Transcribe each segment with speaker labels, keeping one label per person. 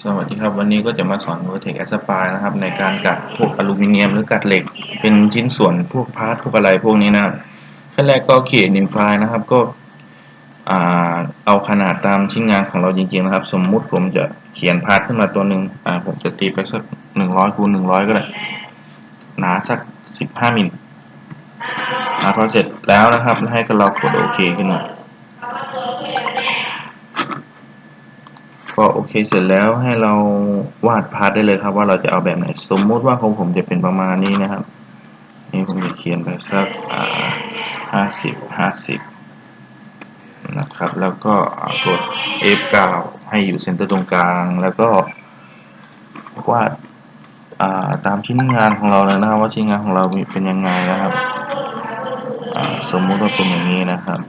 Speaker 1: สวัสดีครับวันนี้ก็จะมาสอน Vertex Aspire นะครับ ในการกัดพวกอลูมิเนียมหรือกัดเหล็ก เป็นชิ้นส่วนพวกพาร์ทพวกอะไรพวกนี้นะครับขั้นแรกก็เขียนนิมไฟนะครับก็เอาขนาดตามชิ้นงานของเราจริงๆนะครับ สมมุติผมจะเขียนพาร์ทขึ้นมาตัวหนึ่งผมจะตีไปสักหนึ่งร้อยคูณหนึ่งร้อยก็ได้หนาสักสิบห้ามิลพอเสร็จแล้วนะครับให้เรากดโอเคขึ้นมา ก็โอเคเสร็จแล้วให้เราวาดพาร์ทได้เลยครับว่าเราจะเอาแบบไหน สมมุติว่าของผมจะเป็นประมาณนี้นะครับนี่ผมจะเขียนไปสักห้าสิบห้าสิบนะครับ แล้วก็กด F9 ให้อยู่เซนเตอร์ตรงกลาง แล้วก็วาดตามชิ้นงานของเราเลยนะครับ ว่าชิ้นงานของเราเป็นยังไงนะครับสมมุติว่าเป็นอย่างนี้นะครับ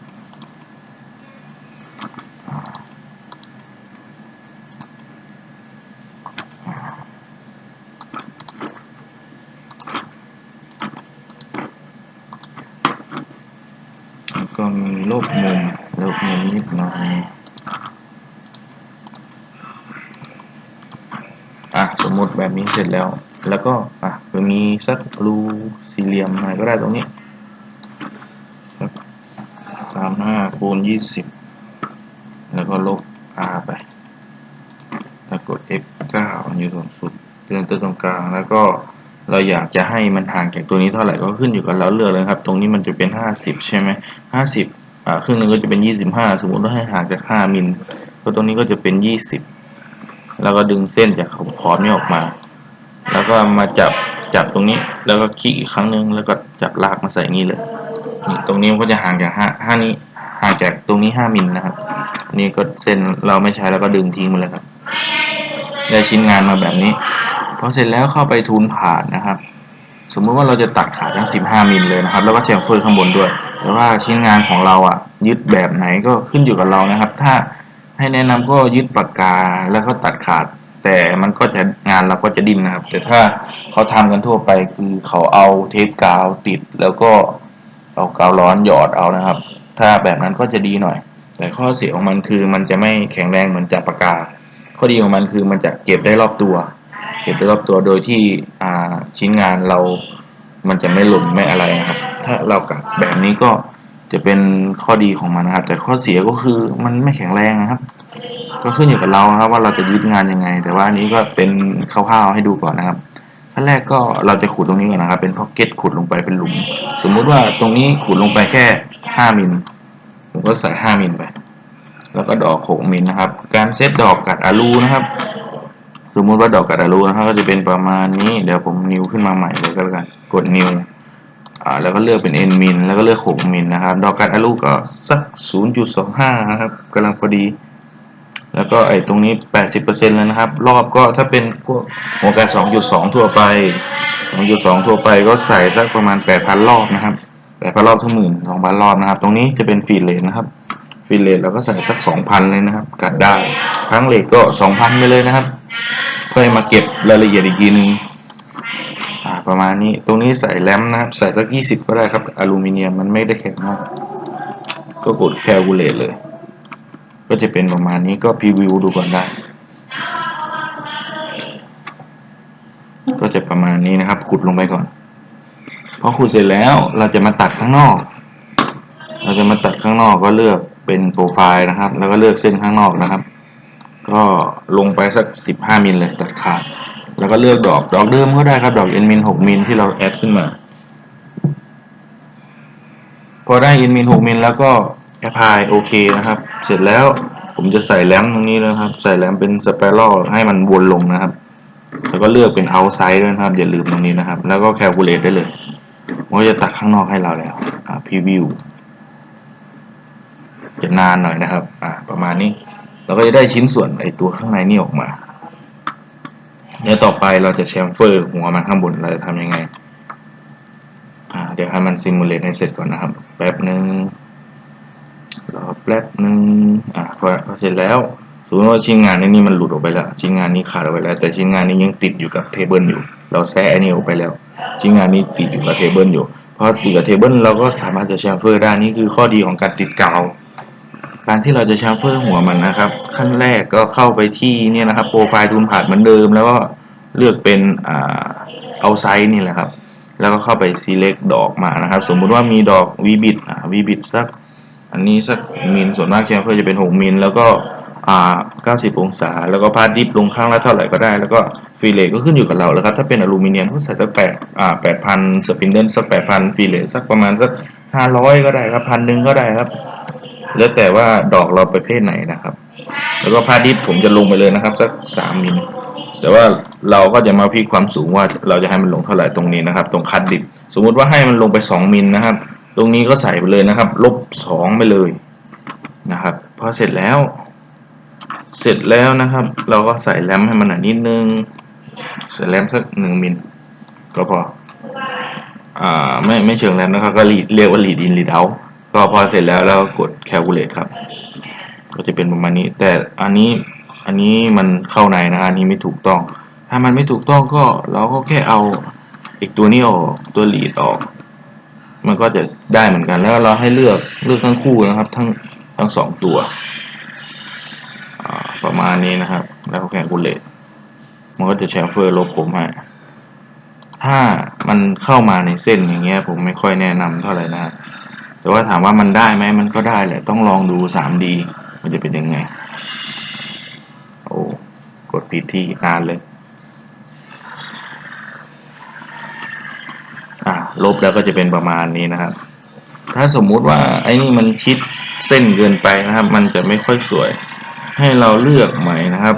Speaker 1: ลบมุมลบมุมนิดหน่อยอะสมมติแบบนี้เสร็จแล้ว แล้วก็อะจะมีสักรูสี่เหลี่ยมหน่อยก็ได้ตรงนี้สักสามห้าคูณยี่สิบแล้วก็ลบ r ไป แล้วกด f9 อยู่ตรงสุดเตือนตัวตรงกลาง แล้วก็เราอยากจะให้มันห่างจากตัวนี้เท่าไหร่ก็ขึ้นอยู่กับเราเลือกเลยครับ ตรงนี้มันจะเป็น 50 ใช่ไหม50 อ่าครึ่งหนึ่งก็จะเป็น25สมมติว่าให้ห่างจาก5มิลก็ตรงนี้ก็จะเป็น20แล้วก็ดึงเส้นจากขอบนี้ออกมา แล้วก็มาจับจับตรงนี้ แล้วก็คลิกอีกครั้งหนึ่งแล้วก็จับลากมาใส่นี่เลยนี่ตรงนี้มันก็จะห่างจาก5 5นี้ห่างจากตรงนี้5มิลนะครับ นี่ก็เส้นเราไม่ใช้แล้วก็ดึงทิ้งไปเลยครับ ได้ชิ้นงานมาแบบนี้พอเสร็จแล้วเข้าไปทูนผ่านนะครับ สมมุติว่าเราจะตัดขาทั้ง 15 มิลเลยนะครับ แล้วก็แชมเฟอร์ข้างบนด้วย แต่ว่าชิ้นงานของเราอะ ยึดแบบไหนก็ขึ้นอยู่กับเรานะครับ ถ้าให้แนะนำก็ยึดปากกาแล้วก็ตัดขาด แต่มันก็จะงานเราก็จะดิ้นนะครับ แต่ถ้าเขาทำกันทั่วไปคือเขาเอาเทปกาวติด แล้วก็เอากาวร้อนหยอดเอานะครับ ถ้าแบบนั้นก็จะดีหน่อย แต่ข้อเสียของมันคือมันจะไม่แข็งแรงเหมือนจับปากกา ข้อดีของมันคือมันจะเก็บได้รอบตัว เก็บไปรอบตัวโดยที่ชิ้นงานเรามันจะไม่หล่นไม่อะไรนะครับ ถ้าเรากัดแบบนี้ก็จะเป็นข้อดีของมันนะครับ แต่ข้อเสียก็คือมันไม่แข็งแรงนะครับ ก็ขึ้นอยู่กับเราครับ ว่าเราจะยึดงานยังไง แต่ว่านี้ก็เป็นคร่าวๆให้ดูก่อนนะครับขั้นแรกก็เราจะขุดตรงนี้ก่อนนะครับ เป็นพ็อกเก็ตขุดลงไปเป็นหลุม สมมุติว่าตรงนี้ขุดลงไปแค่ห้ามิลผมก็ใส่ห้ามิลไป แล้วก็ดอกหกมิลนะครับ การเซตดอกกัดอาลูนะครับ สมมติว่าดอกกระดาษรูนะครับก็จะเป็นประมาณนี้ เดี๋ยวผมนิวขึ้นมาใหม่เลยก็แล้วกันกดนิวอ่าแล้วก็เลือกเป็น n มินแล้วก็เลือก6มินนะครับ ดอกกระดาษรูก็สัก0.25นะครับกำลังพอดี แล้วก็ไอ้ตรงนี้ 80%เลยนะครับ รอบก็ถ้าเป็นพวกหัวกระ2.2ทั่วไป 2.2 ทั่วไปก็ใส่สักประมาณ 8,000 รอบนะครับ8,000 รอบทั้งหมื่น2,000 รอบนะครับ ตรงนี้จะเป็นฟีดเลนนะครับฟีดเลนเราก็ใส่สัก 2,000 เลยนะครับ กัดได้ครั้งเลทก็ 2,000 ไปเลยนะครับ ค่อยมาเก็บรายละเอียดอีกทีนึงประมาณนี้ตรงนี้ใส่แรมนะครับ ใส่สักยี่สิบก็ได้ครับอลูมิเนียมมันไม่ได้แข็งมาก ก็กดแคลคูลเลตเลย ก็จะเป็นประมาณนี้ก็พรีวิวดูก่อนได้ ก็จะประมาณนี้นะครับ ขุดลงไปก่อนพอขุดเสร็จแล้วเราจะมาตัดข้างนอก เราจะมาตัดข้างนอกก็เลือกเป็นโปรไฟล์นะครับ แล้วก็เลือกเส้นข้างนอกนะครับ ก็ลงไปสักสิบห้ามิลเลยตัดขาด แล้วก็เลือกดอกดอกเดิมก็ได้ครับดอกเอ็นมินหกมิลที่เราแอดขึ้นมา พอได้เอ็นมินหกมิลแล้วก็แอพพลายโอเคนะครับ เสร็จแล้วผมจะใส่แรมตรงนี้นะครับ ใส่แรมเป็นสเปรัลให้มันวนลงนะครับ แล้วก็เลือกเป็นเอาไซด์ด้วยนะครับ อย่าลืมตรงนี้นะครับ แล้วก็แคลคูลเลตได้เลยมันก็จะตัดข้างนอกให้เราแล้วอ่าพรีวิวจะนานหน่อยนะครับ อ่า ประมาณนี้ เราก็จะได้ชิ้นส่วนไอตัวข้างในนี่ออกมาเดี๋ยวต่อไปเราจะแชมเฟอร์หัวมันข้างบนเราจะทำยังไงเดี๋ยวให้มันซิมูเลตให้เสร็จก่อนนะครับ แป๊บหนึ่งรอแป๊บหนึ่งอะพอเสร็จแล้วสมมติว่าชิ้นงานนี้มันหลุดออกไปแล้ว ชิ้นงานนี้ขาดออกไปแล้ว แต่ชิ้นงานนี้ยังติดอยู่กับเทเบิลอยู่ เราแซะอันนี้ออกไปแล้ว ชิ้นงานนี้ติดอยู่กับเทเบิลอยู่เพราะติดกับเทเบิลเราก็สามารถจะแชมเฟอร์ได้นี่คือข้อดีของการติดกาว การที่เราจะชาร์เฟอร์หัวมันนะครับ ขั้นแรกก็เข้าไปที่เนี่ยนะครับโปรไฟล์ทูนผ่านเหมือนเดิม แล้วก็เลือกเป็นอ่าเอาไซส์นี่แหละครับ แล้วก็เข้าไป select ดอกมานะครับ สมมุติว่ามีดอก v b i t อ่า v b i t สัก อันนี้สักมิลส่วนมากแชมเฟอร์จะเป็น 6 มิลแล้วก็อ่า90 องศา แล้วก็พาดิฟลงข้างละเท่าไหร่ก็ได้ แล้วก็ฟีเลทก็ขึ้นอยู่กับเราแล้วครับ ถ้าเป็นอลูมิเนียมก็ใส่สักแปดอ่า8,000สปินเดิลสัก8,000ฟีเลทสักประมาณสัก500ก็ได้ครับพันหนึ่งก็ได้ครับ แล้วแต่ว่าดอกเราประเภทไหนนะครับ แล้วก็พาดิฟผมจะลงไปเลยนะครับสัก3มิลแต่ว่าเราก็จะมาพิกความสูงว่าเราจะให้มันลงเท่าไหร่ตรงนี้นะครับ ตรงคัดดิบสมมุติว่าให้มันลงไป 2มิลนะครับ ตรงนี้ก็ใส่ไปเลยนะครับ ลบ2ไปเลยนะครับพอเสร็จแล้ว เสร็จแล้วนะครับ เราก็ใส่แรมให้มันหน่อยนิดนึงใส่แรมสักหนึ่งมิลก็พออ่าไม่ไม่เชิงแรมนะครับก็เรียกว่า lead in lead out ก็พอเสร็จแล้วแล้วกด calculate ครับ ก็จะเป็นประมาณนี้ แต่อันนี้อันนี้มันเข้าในนะอันนี้ไม่ถูกต้อง ถ้ามันไม่ถูกต้องก็เราก็แค่เอาอีกตัวนี้ออกตัว lead ออก มันก็จะได้เหมือนกันแล้วเราให้เลือกเลือกทั้งคู่นะครับ ทั้งทั้งสองตัวประมาณนี้นะครับ แล้วแคลคูลเลตมันก็จะแชร์เฟอร์ลบผมให้ถ้ามันเข้ามาในเส้นอย่างเงี้ยผมไม่ค่อยแนะนำเท่าไหร่นะ แต่ว่าถามว่ามันได้ไหมมันก็ได้แหละ ต้องลองดู 3D มันจะเป็นยังไง โอ้ กดผิดที่นานเลย อ่าลบแล้วก็จะเป็นประมาณนี้นะครับ ถ้าสมมุติว่าไอ้นี่มันชิดเส้นเกินไปนะครับ มันจะไม่ค่อยสวย ให้เราเลือกใหม่นะครับ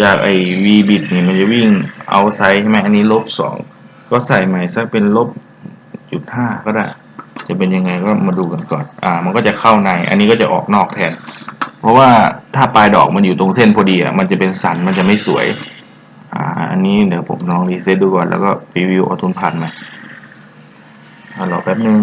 Speaker 1: จากไอ้ v bit นี่มันจะวิ่งเอาไซใช่ไหมอันนี้ลบสองก็ใส่ใหม่สักเป็นลบจุดห้าก็ได้ จะเป็นยังไงก็มาดูกันก่อน อ่า มันก็จะเข้าใน อันนี้ก็จะออกนอกแทน เพราะว่าถ้าปลายดอกมันอยู่ตรงเส้นพอดีอะ มันจะเป็นสัน มันจะไม่สวย อ่า อันนี้เดี๋ยวผมลองรีเซ็ตดูก่อน แล้วก็รีวิวออทุนพันใหม่อ่ารอแป๊บนึง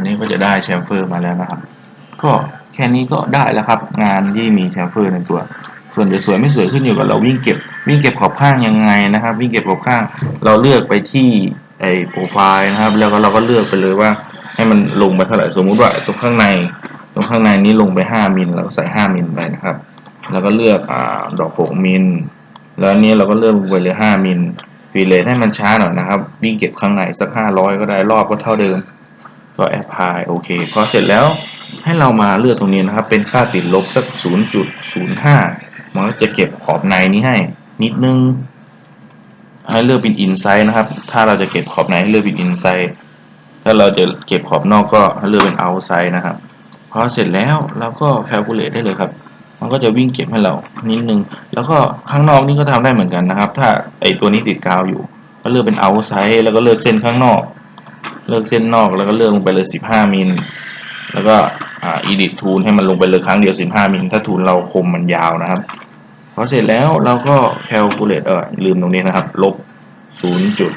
Speaker 1: นนี้ก็จะได้แชมเฟอร์มาแล้วนะครับ ก็แค่นี้ก็ได้แล้วครับ งานที่มีแชมเฟอร์ในตัว ส่วนจะสวยไม่สวยขึ้นอยู่กับเราวิ่งเก็บ วิ่งเก็บขอบข้างยังไงนะครับ วิ่งเก็บขอบข้าง เราเลือกไปที่ไอ้โปรไฟล์นะครับ แล้วก็เราก็เลือกไปเลยว่า ให้มันลงไปเท่าไหร่สมมุติว่าตรงข้างใน ตรงข้างในนี้ลงไป 5มิลเราก็ใส่ 5มิลไปนะครับ แล้วก็เลือกอ่าดอก6มิลแล้วนี้เราก็เลือกไปเลย5มิลฟีเลทให้มันช้าหน่อยนะครับ วิ่งเก็บข้างในสัก 500 ก็ได้รอบก็เท่าเดิม ก็แอปพลายโอเคพอเสร็จแล้วให้เรามาเลือกตรงนี้นะครับ เป็นค่าติดลบสัก 0.05 มันก็จะเก็บขอบในนี้ให้นิดนึง ให้เลือกเป็น inside นะครับ ถ้าเราจะเก็บขอบในให้เลือกเป็น inside ถ้าเราจะเก็บขอบนอกก็ให้เลือกเป็น outside นะครับ พอเสร็จแล้วเราก็ calculate ได้เลยครับมันก็จะวิ่งเก็บให้เรานิดนึง แล้วก็ข้างนอกนี่ก็ทำได้เหมือนกันนะครับ ถ้าไอตัวนี้ติดกาวอยู่ ก็เลือกเป็น outside แล้วก็เลือกเส้นข้างนอก เลือกเส้นนอกแล้วก็เลือกลงไปเลย 15 มิล แล้วก็อ่า edit ทูนให้มันลงไปเลยครั้งเดียว 15 มิล ถ้าทูนเราคมมันยาวนะครับพอเสร็จแล้วเราก็ calculate เออลืมตรงนี้นะครับ ลบ 0 จุด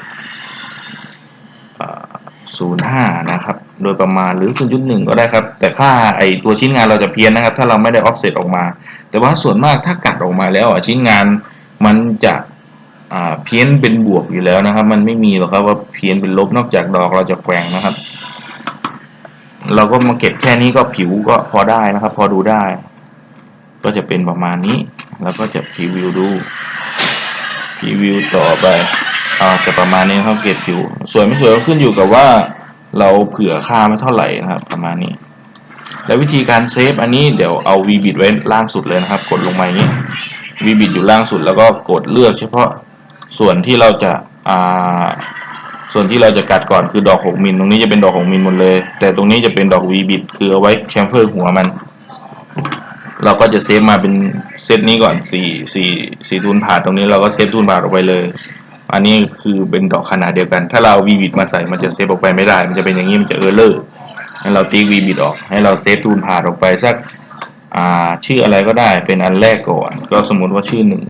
Speaker 1: 05 นะครับ โดยประมาณหรือ 0.1 ก็ได้ครับ แต่ค่าไอตัวชิ้นงานเราจะเพี้ยนนะครับ ถ้าเราไม่ได้ offset ออกมา แต่ว่าส่วนมากถ้ากัดออกมาแล้วอะชิ้นงานมันจะ เพี้ยนเป็นบวกอยู่แล้วนะครับ มันไม่มีหรอกครับว่าเพี้ยนเป็นลบนอกจากดอกเราจะแกว่งนะครับ เราก็มาเก็บแค่นี้ก็ผิวก็พอได้นะครับ พอดูได้ ก็จะเป็นประมาณนี้ แล้วก็จะพรีวิวดูพรีวิวต่อไปอ่าจะประมาณนี้ครับเก็บผิว สวยไม่สวยก็ขึ้นอยู่กับว่าเราเผื่อค่าไม่เท่าไหร่นะครับ ประมาณนี้ แล้ววิธีการเซฟอันนี้เดี๋ยวเอา v b i t ไว้ล่างสุดเลยนะครับ กดลงมาอย่างนี้ v b i t อยู่ล่างสุดแล้วก็กดเลือกเฉพาะ ส่วนที่เราจะอ่าส่วนที่เราจะกัดก่อนคือดอก6มิลตรงนี้จะเป็นดอก6มิลหมดเลย แต่ตรงนี้จะเป็นดอก V bit คือเอาไว้แชมเฟอร์หัวมัน เราก็จะเซฟมาเป็นเซตนี้ก่อน4 4 4ทูนผ่าตรงนี้เราก็เซฟทูนผ่าออกไปเลย อันนี้คือเป็นดอกขนาดเดียวกัน ถ้าเรา V bit มาใส่มันจะเซฟออกไปไม่ได้ มันจะเป็นอย่างนี้มันจะเออร์เลอร์ให้เราตี V bit ออกให้เราเซฟทูนผ่าออกไปสักชื่ออะไรก็ได้เป็นอันแรกก่อน ก็สมมติว่าชื่อหนึ่ง